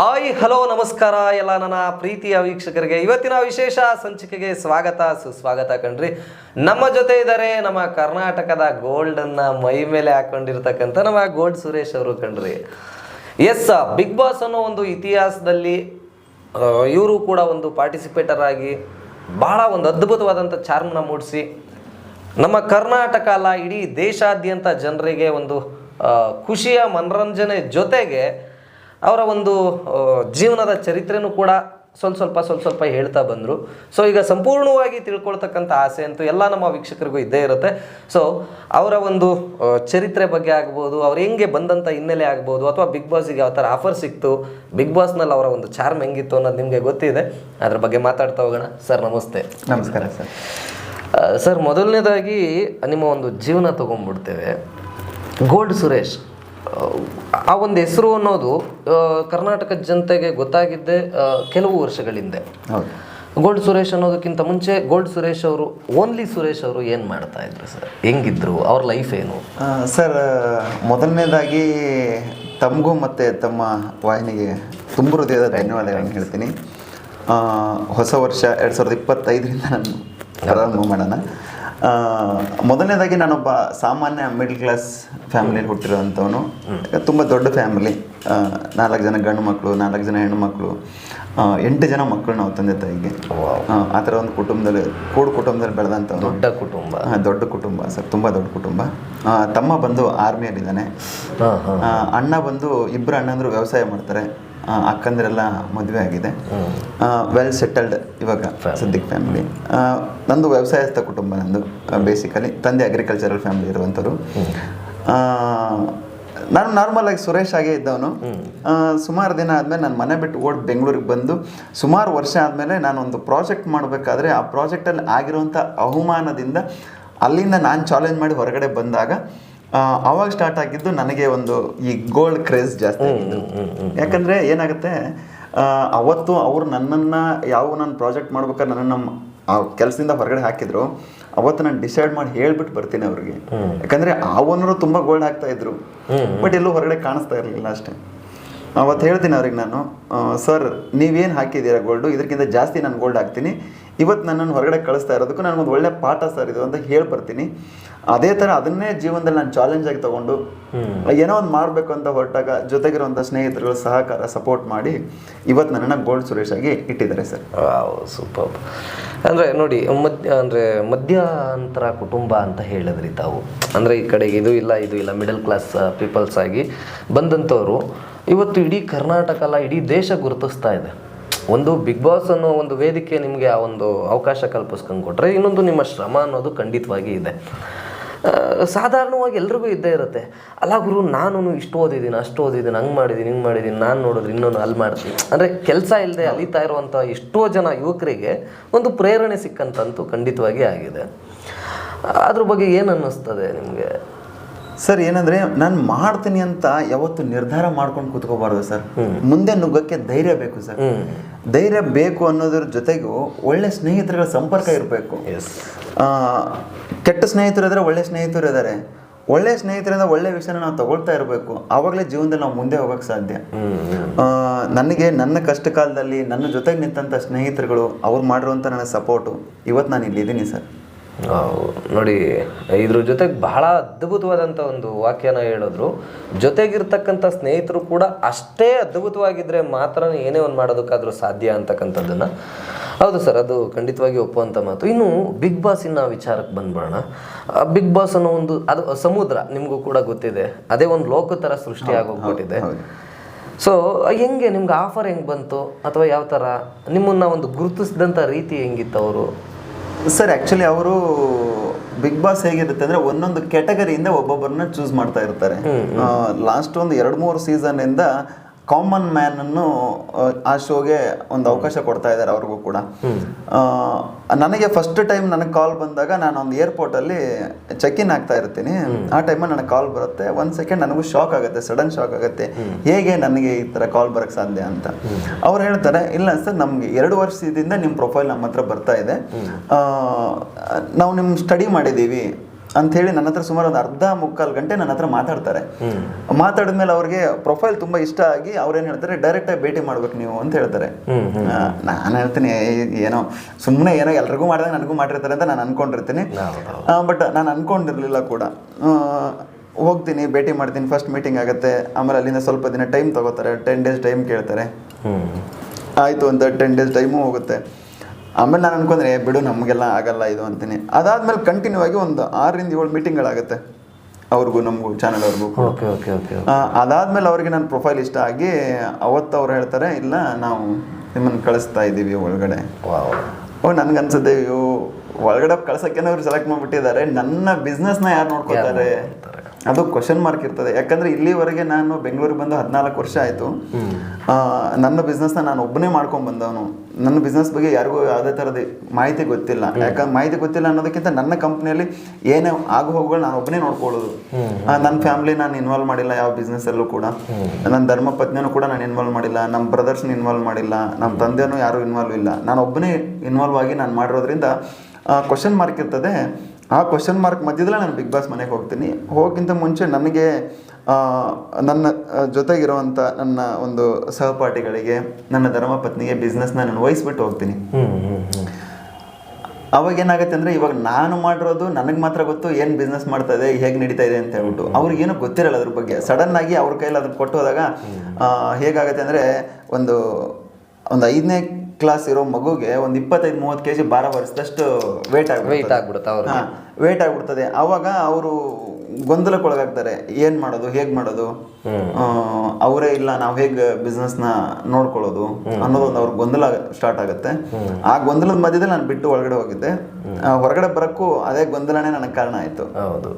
ಆಯ್ hello, ನಮಸ್ಕಾರ ಎಲ್ಲ ನನ್ನ ಪ್ರೀತಿಯ ವೀಕ್ಷಕರಿಗೆ. ಇವತ್ತಿನ ವಿಶೇಷ ಸಂಚಿಕೆಗೆ ಸ್ವಾಗತ, ಸುಸ್ವಾಗತ ಕಣ್ರಿ. ನಮ್ಮ ಜೊತೆ ಇದ್ದಾರೆ ನಮ್ಮ ಕರ್ನಾಟಕದ ಗೋಲ್ಡನ್ನು ಮೈ ಮೇಲೆ ಹಾಕೊಂಡಿರ್ತಕ್ಕಂಥ ನಮ್ಮ ಗೋಲ್ಡ್ ಸುರೇಶ್ ಅವರು ಕಣ್ರಿ. ಎಸ್ ಬಿಗ್ ಬಾಸ್ ಅನ್ನೋ ಒಂದು ಇತಿಹಾಸದಲ್ಲಿ ಇವರು ಕೂಡ ಒಂದು ಪಾರ್ಟಿಸಿಪೇಟರ್ ಆಗಿ ಬಹಳ ಒಂದು ಅದ್ಭುತವಾದಂಥ ಚಾರ್ಮ್ನ ಮೂಡಿಸಿ, ನಮ್ಮ ಕರ್ನಾಟಕ ಅಲ್ಲ, ಇಡೀ ದೇಶಾದ್ಯಂತ ಜನರಿಗೆ ಒಂದು ಖುಷಿಯ ಮನರಂಜನೆ ಜೊತೆಗೆ ಅವರ ಒಂದು ಜೀವನದ ಚರಿತ್ರೆನೂ ಕೂಡ ಸ್ವಲ್ಪ ಸ್ವಲ್ಪ ಸ್ವಲ್ಪ ಸ್ವಲ್ಪ ಹೇಳ್ತಾ ಬಂದರು. ಸೊ ಈಗ ಸಂಪೂರ್ಣವಾಗಿ ತಿಳ್ಕೊಳ್ತಕ್ಕಂಥ ಆಸೆ ಅಂತೂ ಎಲ್ಲ ನಮ್ಮ ವೀಕ್ಷಕರಿಗೂ ಇದ್ದೇ ಇರುತ್ತೆ. ಸೊ ಅವರ ಒಂದು ಚರಿತ್ರೆ ಬಗ್ಗೆ ಆಗ್ಬೋದು ಅವ್ರು ಹೆಂಗೆ ಬಂದಂಥ ಹಿನ್ನೆಲೆ ಆಗ್ಬೋದು ಅಥವಾ ಬಿಗ್ ಬಾಸಿಗೆ ಯಾವ ಥರ ಆಫರ್ ಸಿಕ್ತು ಬಿಗ್ ಬಾಸ್ನಲ್ಲಿ ಅವರ ಒಂದು ಚಾರ್ಮ್ ಹೆಂಗಿತ್ತು ಅನ್ನೋದು ನಿಮಗೆ ಗೊತ್ತಿದೆ. ಅದ್ರ ಬಗ್ಗೆ ಮಾತಾಡ್ತಾ ಹೋಗೋಣ. ಸರ್ ನಮಸ್ತೆ. ನಮಸ್ಕಾರ ಸರ್ ಸರ್ ಮೊದಲನೇದಾಗಿ ನಿಮ್ಮ ಒಂದು ಜೀವನ ತೊಗೊಂಡ್ಬಿಡ್ತೇವೆ. ಗೋಲ್ಡ್ ಸುರೇಶ್ ಆ, ಒಂದು ಹೆಸರು ಅನ್ನೋದು ಕರ್ನಾಟಕ ಕರ್ನಾಟಕದ ಜನತೆಗೆ ಗೊತ್ತಾಗಿದ್ದೆ ಕೆಲವು ವರ್ಷಗಳ ಹಿಂದೆ. ಹೌದು. ಗೋಲ್ಡ್ ಸುರೇಶ್ ಅನ್ನೋದಕ್ಕಿಂತ ಮುಂಚೆ ಗೋಲ್ಡ್ ಸುರೇಶ್ ಅವರು ಓನ್ಲಿ ಸುರೇಶ್ ಅವರು ಏನು ಮಾಡ್ತಾ ಇದ್ರು ಸರ್? ಹೆಂಗಿದ್ರು? ಅವ್ರ ಲೈಫ್ ಏನು? ಸರ್ ಮೊದಲನೇದಾಗಿ ತಮಗೂ ಮತ್ತು ತಮ್ಮ ವಾಹಿನಿಗೆ ತುಂಬ ಹೃದಯದ ಧನ್ಯವಾದಗಳನ್ನು ಹೇಳ್ತೀನಿ. ಹೊಸ ವರ್ಷ ಎರಡು ಸಾವಿರದ ಇಪ್ಪತ್ತೈದರಿಂದ ನಾನು ಪ್ರಾರಂಭ ಮಾಡೋಣ. ಮೊದಲನೇದಾಗಿ ನಾನೊಬ್ಬ ಸಾಮಾನ್ಯ ಮಿಡ್ಲ್ ಕ್ಲಾಸ್ ಫ್ಯಾಮಿಲಿಯಲ್ಲಿ ಹುಟ್ಟಿರೋವಂಥವನು. ತುಂಬ ದೊಡ್ಡ ಫ್ಯಾಮಿಲಿ ನಾಲ್ಕು ಜನ ಗಂಡು ಮಕ್ಕಳು ನಾಲ್ಕು ಜನ ಹೆಣ್ಣು ಮಕ್ಕಳು ಎಂಟು ಜನ ಮಕ್ಕಳು ನಾವು ತಂದೆ ತಾಯಿಗೆ. ಆ, ಥರ ಒಂದು ಕುಟುಂಬದಲ್ಲಿ ಕೂಡು ಕುಟುಂಬದಲ್ಲಿ ಬೆಳೆದಂಥ ದೊಡ್ಡ ಕುಟುಂಬ. ದೊಡ್ಡ ಕುಟುಂಬ ಸರ್ ತುಂಬ ದೊಡ್ಡ ಕುಟುಂಬ. ತಮ್ಮ ಬಂದು ಆರ್ಮಿಯಲ್ಲಿದ್ದಾನೆ. ಅಣ್ಣ ಬಂದು ಇಬ್ಬರು ಅಣ್ಣಂದರು ವ್ಯವಸಾಯ ಮಾಡ್ತಾರೆ. ಅಕ್ಕಂದ್ರೆಲ್ಲ ಮದುವೆ ಆಗಿದೆ. ವೆಲ್ ಸೆಟಲ್ಡ್ ಇವಾಗ ಸದ್ಯಕ್ಕೆ ಫ್ಯಾಮಿಲಿ ನಂದು ವ್ಯವಸಾಯಸ್ಥ ಕುಟುಂಬ ನಂದು ಬೇಸಿಕಲಿ ತಂದೆ ಅಗ್ರಿಕಲ್ಚರಲ್ ಫ್ಯಾಮಿಲಿ ಇರುವಂಥವ್ರು. ನಾನು ನಾರ್ಮಲ್ ಆಗಿ ಸುರೇಶ್ ಆಗೇ ಇದ್ದವನು. ಸುಮಾರು ದಿನ ಆದಮೇಲೆ ನಾನು ಮನೆ ಬಿಟ್ಟು ಓಡಿ ಬೆಂಗಳೂರಿಗೆ ಬಂದು ಸುಮಾರು ವರ್ಷ ಆದಮೇಲೆ ನಾನೊಂದು ಪ್ರಾಜೆಕ್ಟ್ ಮಾಡಬೇಕಾದ್ರೆ ಆ ಪ್ರಾಜೆಕ್ಟಲ್ಲಿ ಆಗಿರುವಂಥ ಅವಮಾನದಿಂದ ಅಲ್ಲಿಂದ ನಾನು ಚಾಲೆಂಜ್ ಮಾಡಿ ಹೊರಗಡೆ ಬಂದಾಗ ಅವಾಗ ಸ್ಟಾರ್ಟ್ ಆಗಿದ್ದು ನನಗೆ ಒಂದು ಈ ಗೋಲ್ಡ್ ಕ್ರೇಜ್ ಜಾಸ್ತಿ ಯಾಕಂದರೆ ಏನಾಗುತ್ತೆ ಅವತ್ತು ಅವರು ನನ್ನನ್ನು ಯಾವ ನಾನು ಪ್ರಾಜೆಕ್ಟ್ ಮಾಡ್ಬೇಕಾದ್ರೆ ನನ್ನನ್ನು ಆ ಕೆಲಸದಿಂದ ಹೊರಗಡೆ ಹಾಕಿದ್ರು. ಅವತ್ತು ನಾನು ಡಿಸೈಡ್ ಮಾಡಿ ಹೇಳ್ಬಿಟ್ಟು ಬರ್ತೀನಿ ಅವ್ರಿಗೆ. ಯಾಕಂದ್ರೆ ಆ ಓನರು ತುಂಬಾ ಗೋಲ್ಡ್ ಆಗ್ತಾ ಇದ್ರು. ಬಟ್ ಎಲ್ಲೂ ಹೊರಗಡೆ ಕಾಣಿಸ್ತಾ ಇರಲಿಲ್ಲ ಅಷ್ಟೇ. ಅವತ್ತು ಹೇಳ್ತೀನಿ ಅವ್ರಿಗೆ ನಾನು ಸರ್ ನೀವೇನು ಹಾಕಿದ್ದೀರಾ ಗೋಲ್ಡು ಇದಕ್ಕಿಂತ ಜಾಸ್ತಿ ನಾನು ಗೋಲ್ಡ್ ಹಾಕ್ತೀನಿ. ಇವತ್ತು ನನ್ನನ್ನು ಹೊರಗಡೆ ಕಳಿಸ್ತಾ ಇರೋದಕ್ಕೂ ನನಗೊಂದು ಒಳ್ಳೆ ಪಾಠ ಸರ್ ಇದು ಅಂತ ಹೇಳಿ ಬರ್ತೀನಿ. ಅದೇ ಥರ ಅದನ್ನೇ ಜೀವನದಲ್ಲಿ ನಾನು ಚಾಲೆಂಜ್ ಆಗಿ ತಗೊಂಡು ಏನೋ ಒಂದು ಮಾಡಬೇಕು ಅಂತ ಹೊರಟಾಗ ಜೊತೆಗಿರುವಂಥ ಸ್ನೇಹಿತರುಗಳು ಸಹಕಾರ ಸಪೋರ್ಟ್ ಮಾಡಿ ಇವತ್ತು ನನ್ನನ್ನು ಗೋಲ್ಡ್ ಸುರೇಶ್ ಆಗಿ ಇಟ್ಟಿದ್ದಾರೆ ಸರ್. ಸೂಪರ್ ಅಂದರೆ ನೋಡಿ ಮಧ್ಯ ಅಂದರೆ ಮಧ್ಯಂತರ ಕುಟುಂಬ ಅಂತ ಹೇಳಿದ್ರಿ ತಾವು. ಅಂದರೆ ಈ ಕಡೆಗೆ ಇದು ಇಲ್ಲ ಇದು ಇಲ್ಲ ಮಿಡಲ್ ಕ್ಲಾಸ್ ಪೀಪಲ್ಸ್ ಆಗಿ ಬಂದಂಥವ್ರು. ಇವತ್ತು ಇಡೀ ಕರ್ನಾಟಕ ಅಲ್ಲ ಇಡೀ ದೇಶ ಗುರುತಿಸ್ತಾ ಇದೆ. ಒಂದು ಬಿಗ್ ಬಾಸ್ ಅನ್ನೋ ಒಂದು ವೇದಿಕೆ ನಿಮಗೆ ಆ ಒಂದು ಅವಕಾಶ ಕಲ್ಪಿಸ್ಕೊಂಡು ಕೊಟ್ಟರೆ ಇನ್ನೊಂದು ನಿಮ್ಮ ಶ್ರಮ ಅನ್ನೋದು ಖಂಡಿತವಾಗಿ ಇದೆ. ಸಾಧಾರಣವಾಗಿ ಎಲ್ರಿಗೂ ಇದ್ದೇ ಇರುತ್ತೆ. ಅಲ್ಲ ಗುರು ನಾನು ಇಷ್ಟು ಓದಿದ್ದೀನಿ ಅಷ್ಟು ಓದಿದ್ದೀನಿ ಹಂಗೆ ಮಾಡಿದ್ದೀನಿ ಹಿಂಗೆ ಮಾಡಿದ್ದೀನಿ ನಾನು ನೋಡಿದ್ರೆ ಇನ್ನೊಂದು ಅಲ್ಲಿ ಮಾಡ್ತೀನಿ. ಅಂದರೆ ಕೆಲಸ ಇಲ್ಲದೆ ಅಲಿತಾ ಇರುವಂಥ ಎಷ್ಟೋ ಜನ ಯುವಕರಿಗೆ ಒಂದು ಪ್ರೇರಣೆ ಸಿಕ್ಕಂತಂತೂ ಖಂಡಿತವಾಗಿ ಆಗಿದೆ. ಅದ್ರ ಬಗ್ಗೆ ಏನು ಅನ್ನಿಸ್ತದೆ ನಿಮಗೆ? ಸರ್ ಏನಂದ್ರೆ ನಾನು ಮಾಡ್ತೀನಿ ಅಂತ ಯಾವತ್ತು ನಿರ್ಧಾರ ಮಾಡ್ಕೊಂಡು ಕೂತ್ಕೋಬಾರ್ದು ಸರ್. ಮುಂದೆ ನುಗ್ಗಕ್ಕೆ ಧೈರ್ಯ ಬೇಕು ಸರ್. ಧೈರ್ಯ ಬೇಕು ಅನ್ನೋದ್ರ ಜೊತೆಗೂ ಒಳ್ಳೆ ಸ್ನೇಹಿತರುಗಳ ಸಂಪರ್ಕ ಇರಬೇಕು. ಕೆಟ್ಟ ಸ್ನೇಹಿತರು ಇದ್ದಾರೆ ಒಳ್ಳೆ ಸ್ನೇಹಿತರು ಇದ್ದಾರೆ ಒಳ್ಳೆ ಸ್ನೇಹಿತರಿಂದ ಒಳ್ಳೆ ವಿಷಯನ ನಾವು ತಗೊಳ್ತಾ ಇರಬೇಕು. ಆವಾಗಲೇ ಜೀವನದಲ್ಲಿ ನಾವು ಮುಂದೆ ಹೋಗಕ್ಕೆ ಸಾಧ್ಯ. ನನಗೆ ನನ್ನ ಕಷ್ಟ ಕಾಲದಲ್ಲಿ ನನ್ನ ಜೊತೆಗೆ ನಿಂತಂಥ ಸ್ನೇಹಿತರುಗಳು ಅವ್ರು ಮಾಡಿರುವಂಥ ನನ್ನ ಸಪೋರ್ಟು. ಇವತ್ತು ನಾನು ಇಲ್ಲಿದ್ದೀನಿ ಸರ್. ನೋಡಿ ಇದ್ರ ಜೊತೆಗೆ ಬಹಳ ಅದ್ಭುತವಾದಂಥ ಒಂದು ವಾಕ್ಯನ ಹೇಳಿದ್ರು. ಜೊತೆಗಿರ್ತಕ್ಕಂಥ ಸ್ನೇಹಿತರು ಕೂಡ ಅಷ್ಟೇ ಅದ್ಭುತವಾಗಿದ್ರೆ ಮಾತ್ರ ಏನೇ ಒಂದು ಮಾಡೋದಕ್ಕಾದರೂ ಸಾಧ್ಯ ಅಂತಕ್ಕಂಥದ್ದನ್ನು. ಹೌದು ಸರ್ ಅದು ಖಂಡಿತವಾಗಿ ಒಪ್ಪುವಂಥ ಮಾತು. ಇನ್ನು ಬಿಗ್ ಬಾಸಿನ ವಿಚಾರಕ್ಕೆ ಬಂದ್ಬಿಡೋಣ. ಬಿಗ್ ಬಾಸ್ ಅನ್ನೋ ಒಂದು ಅದು ಸಮುದ್ರ ನಿಮಗೂ ಕೂಡ ಗೊತ್ತಿದೆ. ಅದೇ ಒಂದು ಲೋಕ ಥರ ಸೃಷ್ಟಿ ಆಗೋಗ್ಬಿಟ್ಟಿದೆ. ಸೊ ಹೆಂಗೆ ನಿಮ್ಗೆ ಆಫರ್ ಹೆಂಗೆ ಬಂತು? ಅಥವಾ ಯಾವ ಥರ ನಿಮ್ಮನ್ನ ಒಂದು ಗುರುತಿಸಿದಂಥ ರೀತಿ ಹೆಂಗಿತ್ತು ಅವರು? ಸರ್ ಆ್ಯಕ್ಚುಲಿ ಅವರು ಬಿಗ್ ಬಾಸ್ ಹೇಗಿರುತ್ತೆ ಅಂದ್ರೆ ಒಂದೊಂದು ಕೆಟಗರಿಯಿಂದ ಒಬ್ಬೊಬ್ಬರನ್ನ ಚೂಸ್ ಮಾಡ್ತಾ ಇರ್ತಾರೆ. ಲಾಸ್ಟ್ ಒಂದು ಎರಡು ಮೂರು ಸೀಸನ್ನಿಂದ ಕಾಮನ್ ಮ್ಯಾನ್ ಅನ್ನು ಆ, ಶೋಗೆ ಒಂದು ಅವಕಾಶ ಕೊಡ್ತಾ ಇದ್ದಾರೆ ಅವ್ರಿಗೂ ಕೂಡ. ನನಗೆ ಫಸ್ಟ್ ಟೈಮ್ ನನಗೆ ಕಾಲ್ ಬಂದಾಗ ನಾನು ಒಂದು ಏರ್ಪೋರ್ಟಲ್ಲಿ ಚೆಕ್ ಇನ್ ಆಗ್ತಾ ಇರ್ತೀನಿ. ಆ ಟೈಮಲ್ಲಿ ನನಗೆ ಕಾಲ್ ಬರುತ್ತೆ. ಒಂದು ಸೆಕೆಂಡ್ ನನಗೂ ಶಾಕ್ ಆಗುತ್ತೆ ಸಡನ್ ಶಾಕ್ ಆಗುತ್ತೆ. ಹೇಗೆ ನನಗೆ ಈ ಥರ ಕಾಲ್ ಬರೋಕ್ಕೆ ಸಾಧ್ಯ ಅಂತ. ಅವ್ರು ಹೇಳ್ತಾರೆ ಇಲ್ಲ ಸರ್ ನಮಗೆ ಎರಡು ವರ್ಷದಿಂದ ನಿಮ್ಮ ಪ್ರೊಫೈಲ್ ನಮ್ಮ ಹತ್ರ ಬರ್ತಾ ಇದೆ. ನಾವು ನಿಮ್ಮ ಸ್ಟಡಿ ಮಾಡಿದ್ದೀವಿ. ಅಂಥೇಳಿ ನನ್ನ ಹತ್ರ ಸುಮಾರು ಒಂದು ಅರ್ಧ ಮುಕ್ಕಾಲು ಗಂಟೆ ನನ್ನ ಹತ್ರ ಮಾತಾಡ್ತಾರೆ. ಮಾತಾಡಿದ್ಮೇಲೆ ಅವ್ರಿಗೆ ಪ್ರೊಫೈಲ್ ತುಂಬ ಇಷ್ಟ ಆಗಿ ಅವ್ರೇನು ಹೇಳ್ತಾರೆ ಡೈರೆಕ್ಟಾಗಿ ಭೇಟಿ ಮಾಡ್ಬೇಕು ನೀವು ಅಂತ ಹೇಳ್ತಾರೆ. ನಾನು ಹೇಳ್ತೀನಿ ಏನೋ ಸುಮ್ಮನೆ ಏನೋ ಎಲ್ರಿಗೂ ಮಾಡಿದಾಗ ನನಗೂ ಮಾಡಿರ್ತಾರೆ ಅಂತ ನಾನು ಅನ್ಕೊಂಡಿರ್ತೀನಿ. ಬಟ್ ನಾನು ಅನ್ಕೊಂಡಿರಲಿಲ್ಲ ಕೂಡ. ಹೋಗ್ತೀನಿ ಭೇಟಿ ಮಾಡ್ತೀನಿ ಫಸ್ಟ್ ಮೀಟಿಂಗ್ ಆಗುತ್ತೆ. ಆಮೇಲೆ ಅಲ್ಲಿಂದ ಸ್ವಲ್ಪ ದಿನ ಟೈಮ್ ತಗೋತಾರೆ ಟೆನ್ ಡೇಸ್ ಟೈಮ್ ಕೇಳ್ತಾರೆ. ಆಯಿತು ಅಂತ ಟೆನ್ ಡೇಸ್ ಟೈಮು ಹೋಗುತ್ತೆ. ಆಮೇಲೆ ನಾನು ಅನ್ಕೊಂಡ್ರೆ "ಏ, ಬಿಡು ನಮಗೆಲ್ಲ ಆಗಲ್ಲ ಇದು ಅಂತೀನಿ. ಅದಾದ್ಮೇಲೆ ಕಂಟಿನ್ಯೂ ಆಗಿ ಒಂದು ಆರರಿಂದ ಏಳು ಮೀಟಿಂಗ್ಗಳಾಗುತ್ತೆ ಅವ್ರಿಗೂ ನಮಗೂ ಚಾನಲ್ ಅವ್ರಿಗೂ ಓಕೆ ಓಕೆ ಓಕೆ ಅದಾದ್ಮೇಲೆ ಅವ್ರಿಗೆ ನನ್ನ ಪ್ರೊಫೈಲ್ ಇಷ್ಟ ಆಗಿ ಅವತ್ತು ಅವ್ರು ಹೇಳ್ತಾರೆ ಇಲ್ಲ ನಾವು ನಿಮ್ಮನ್ನು ಕಳಿಸ್ತಾ ಇದ್ದೀವಿ ಒಳಗಡೆ. ಓ ನನ್ಗನ್ಸುತ್ತೆ ಅಯ್ಯೋ ಒಳಗಡೆ ಕಳ್ಸಕ್ಕೇನೆ ಅವ್ರು ಸೆಲೆಕ್ಟ್ ಮಾಡಿಬಿಟ್ಟಿದ್ದಾರೆ. ನನ್ನ ಬಿಸ್ನೆಸ್ನ ಯಾರು ನೋಡ್ಕೋತಾರೆ ಅದು ಕ್ವಶನ್ ಮಾರ್ಕ್ ಇರ್ತದೆ. ಯಾಕಂದ್ರೆ ಇಲ್ಲಿವರೆಗೆ ನಾನು ಬೆಂಗಳೂರಿಗೆ ಬಂದು ಹದಿನಾಲ್ಕು ವರ್ಷ ಆಯಿತು. ನನ್ನ ಬಿಸ್ನೆಸ್ನ ನಾನು ಒಬ್ಬನೇ ಮಾಡ್ಕೊಂಡು ಬಂದವನು. ನನ್ನ ಬಿಸ್ನೆಸ್ ಬಗ್ಗೆ ಯಾರಿಗೂ ಯಾವುದೇ ಥರದ ಮಾಹಿತಿ ಗೊತ್ತಿಲ್ಲ. ಯಾಕಂದ್ರೆ ಮಾಹಿತಿ ಗೊತ್ತಿಲ್ಲ ಅನ್ನೋದಕ್ಕಿಂತ ನನ್ನ ಕಂಪ್ನಿಯಲ್ಲಿ ಏನೇ ಆಗು ಹೋಗುಗಳು ನಾನು ಒಬ್ಬನೇ ನೋಡ್ಕೊಳ್ಳೋದು. ನನ್ನ ಫ್ಯಾಮಿಲಿ ನಾನು ಇನ್ವಾಲ್ವ್ ಮಾಡಿಲ್ಲ ಯಾವ ಬಿಸ್ನೆಸ್ಸಲ್ಲೂ ಕೂಡ. ನನ್ನ ಧರ್ಮ ಪತ್ನಿಯೂ ಕೂಡ ನಾನು ಇನ್ವಾಲ್ವ್ ಮಾಡಿಲ್ಲ. ನಮ್ಮ ಬ್ರದರ್ಸ್ನ ಇನ್ವಾಲ್ವ್ ಮಾಡಿಲ್ಲ. ನಮ್ಮ ತಂದೆಯೂ ಯಾರು ಇನ್ವಾಲ್ವ್ ಇಲ್ಲ. ನಾನು ಒಬ್ಬನೇ ಇನ್ವಾಲ್ವ್ ಆಗಿ ನಾನು ಮಾಡಿರೋದ್ರಿಂದ ಕ್ವಶನ್ ಮಾರ್ಕ್ ಇರ್ತದೆ. ಆ ಕ್ವಶನ್ ಮಾರ್ಕ್ ಮಧ್ಯದಲ್ಲೇ ನಾನು ಬಿಗ್ ಬಾಸ್ ಮನೆಗೆ ಹೋಗ್ತೀನಿ. ಹೋಗಿಂತ ಮುಂಚೆ ನನಗೆ ನನ್ನ ಜೊತೆಗಿರುವಂಥ ನನ್ನ ಒಂದು ಸಹಪಾಠಿಗಳಿಗೆ ನನ್ನ ಧರ್ಮಪತ್ನಿಗೆ ಬಿಸ್ನೆಸ್ನ ನಾನು ವಹಿಸ್ಬಿಟ್ಟು ಹೋಗ್ತೀನಿ. ಅವಾಗ ಏನಾಗುತ್ತೆ ಅಂದರೆ ಇವಾಗ ನಾನು ಮಾಡಿರೋದು ನನಗೆ ಮಾತ್ರ ಗೊತ್ತು ಏನು ಬಿಸ್ನೆಸ್ ಮಾಡ್ತಾ ಇದೆ ಹೇಗೆ ನಡೀತಾ ಇದೆ ಅಂತ ಹೇಳ್ಬಿಟ್ಟು. ಅವ್ರಿಗೇನು ಗೊತ್ತಿರಲ್ಲ ಅದ್ರ ಬಗ್ಗೆ. ಸಡನ್ ಆಗಿ ಅವ್ರ ಕೈಯಲ್ಲಿ ಅದನ್ನು ಕೊಟ್ಟು ಹೋದಾಗ ಹೇಗಾಗುತ್ತೆ ಅಂದರೆ ಒಂದು ಒಂದು ಐದನೇ ಕ್ಲಾಸ್ ಇರೋ ಮಗುಗೆ ಒಂದು ಇಪ್ಪತ್ತೈದು ಮೂವತ್ತು ಕೆ ಜಿ ಭಾರ ಬರಿಸಿದಷ್ಟು ವೇಟ್ ವೆಯ್ಟ್ ಆಗ್ಬಿಡುತ್ತೆ ಅವ್ರಿಗೆ. ವೇಟ್ ಆಗ್ಬಿಡ್ತದೆ. ಅವಾಗ ಅವರು ಗೊಂದಲಕ್ಕೊಳಗಾಗ್ತಾರೆ. ಏನು ಮಾಡೋದು ಹೇಗೆ ಮಾಡೋದು? ಅವರೇ ಇಲ್ಲ ನಾವು ಹೇಗೆ ಬಿಸ್ನೆಸ್ನ ನೋಡ್ಕೊಳ್ಳೋದು ಅನ್ನೋದು ಒಂದು ಅವ್ರ ಗೊಂದಲ ಸ್ಟಾರ್ಟ್ ಆಗುತ್ತೆ. ಆ ಗೊಂದಲದ ಮಧ್ಯದಲ್ಲಿ ನಾನು ಬಿಟ್ಟು ಒಳಗಡೆ ಹೋಗಿದ್ದೆ. ಹೊರಗಡೆ ಬರೋಕ್ಕೂ ಅದೇ ಗೊಂದಲನೇ ನನಗೆ ಕಾರಣ ಆಯಿತು. ಹೌದು.